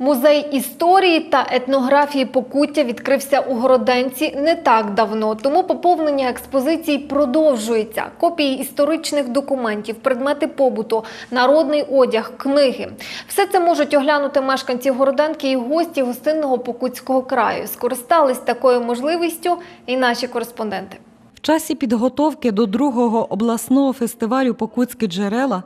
Музей історії та етнографії Покуття відкрився у Городенці не так давно, тому поповнення експозицій продовжується. Копії історичних документів, предмети побуту, народний одяг, книги. Все це можуть оглянути мешканці Городенки і гості гостинного Покутського краю. Скористались такою можливістю і наші кореспонденти. Часі підготовки до другого обласного фестивалю Покутські джерела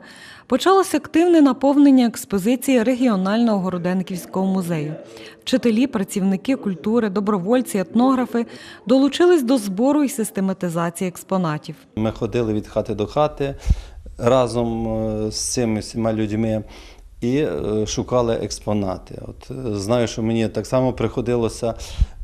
почалося активне наповнення експозиції регіонального Городенківського музею. Вчителі, працівники культури, добровольці, етнографи долучились до збору і систематизації експонатів. Ми ходили від хати до хати разом е, з цими всіма людьми і е, шукали експонати. От, е, знаю, що мені так само приходилося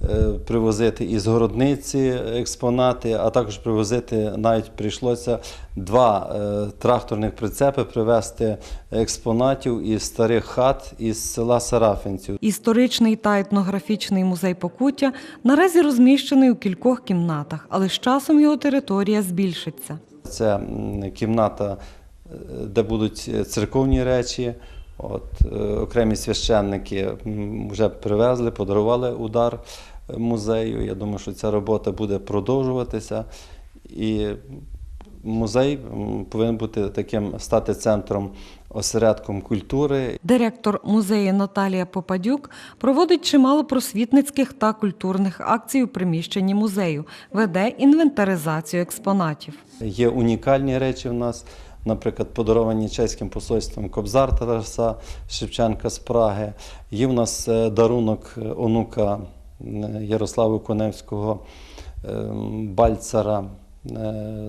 е, привозити із городниці експонати, а також привозити, навіть прийшлося два тракторних прицепи привезти експонатів із старих хат із села Сарафинців. Історичний та етнографічний музей Покуття наразі розміщений у кількох кімнатах, але з часом його територія збільшиться. Це кімната, де будуть церковні речі. От, е, окремі священники вже привезли, подарували удар е, музею. Я думаю, що ця робота буде продовжуватися. І музей повинен бути таким стати центром, осередком культури Директор музею Наталія Попадюк проводить чимало просвітницьких та культурних акцій у приміщенні музею, веде інвентаризацію експонатів. Є унікальні речі в нас, наприклад, подаровані чеським посольством Кобзар Тараса Шевченка з Праги. Є в нас е, дарунок е, онука е, Ярослава Коневського, е, Бальцара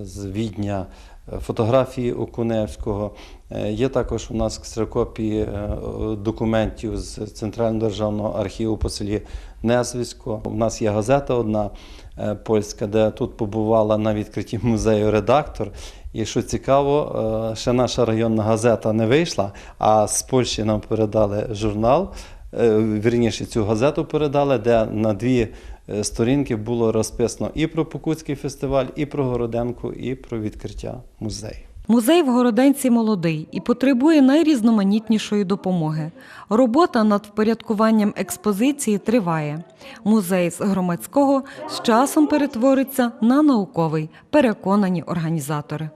з Відня, е, фотографії Окуневського. Е, Є також у нас ксерокопії е, документів з Центрального державного архіву по селі Незвисько. У нас є газета одна е, польська, де тут побувала на відкритті музею редактор. І що цікаво, е, ще наша районна газета не вийшла, а з Польщі нам передали журнал. е, Вірніше, цю газету передали, де на дві е, сторінки було розписано і про Покутський фестиваль, і про Городенку, і про відкриття музею. Музей в Городенці молодий і потребує найрізноманітнішої допомоги. Робота над впорядкуванням експозиції триває. Музей з громадського з часом перетвориться на науковий, переконані організатори.